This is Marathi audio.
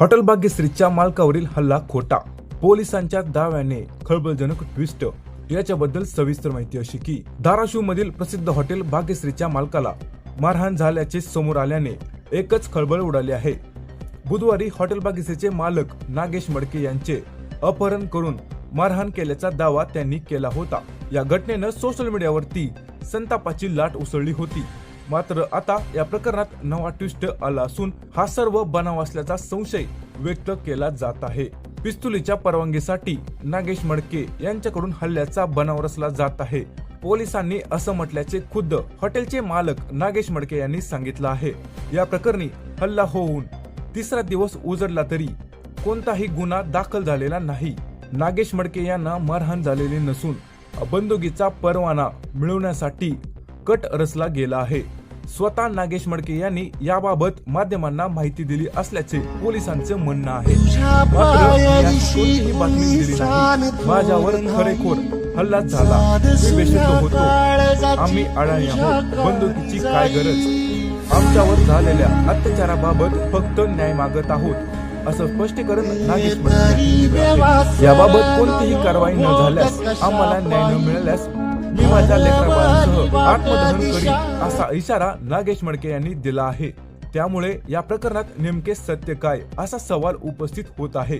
हॉटेल भाग्यश्रीच्या मालकावरील हल्ला खोटा. पोलिसांच्या दाव्याने खळबळजनक ट्विस्ट याच्याबद्दल सविस्तर माहिती अशी की धाराशिव मधील प्रसिद्ध हॉटेल भाग्यश्रीच्या मालकाला मारहाण झाल्याचे समोर आल्याने एकच खळबळ उडाली आहे. बुधवारी हॉटेल भाग्यश्रीचे मालक नागेश मडके यांचे अपहरण करून मारहाण केल्याचा दावा त्यांनी केला होता. या घटनेनं सोशल मीडियावरती संतापाची लाट उसळली होती. मात्र आता या प्रकरणात नवा ट्विस्ट आला असून हा सर्व बनाव असल्याचा संशय व्यक्त केला जात आहे. पिस्तुलीच्या परवानगीसाठी नागेश मडके यांच्याकडून हल्ल्याचा बनाव रचला जात आहे. पोलिसांनी असं म्हटल्याचे खुद्द हॉटेलचे मालक नागेश मडके यांनी सांगितलं आहे. या प्रकरणी हल्ला होऊन तिसरा दिवस उजडला तरी कोणताही गुन्हा दाखल झालेला नाही. नागेश मडके यांना मारहाण झालेली नसून बंदुकीचा परवाना मिळवण्यासाठी कट रचला गेला आहे. स्वतः नागेश मडके यांनी याबाबत माध्यमांना माहिती दिली असल्याचे पोलिसांचे म्हणणं आहे. बातमी दिली माझ्यावर खरेखोर हल्ला झाला. होतो. आम्ही अडाणी आहोत. बंदुकीची काय गरज? आमच्यावर झालेल्या अत्याचाराबाबत फक्त न्याय मागत आहोत असं स्पष्टीकरण नागेश. याबाबत कोणतीही कारवाई न झाल्यास आम्हाला न्याय न मिळाल्यास मी माझ्या लेकराबाळांसह आत्मदहन करीन असा इशारा नागेश मडके यांनी दिला आहे. त्यामुळे या प्रकरणात नेमके सत्य काय? असा सवाल उपस्थित होत आहे.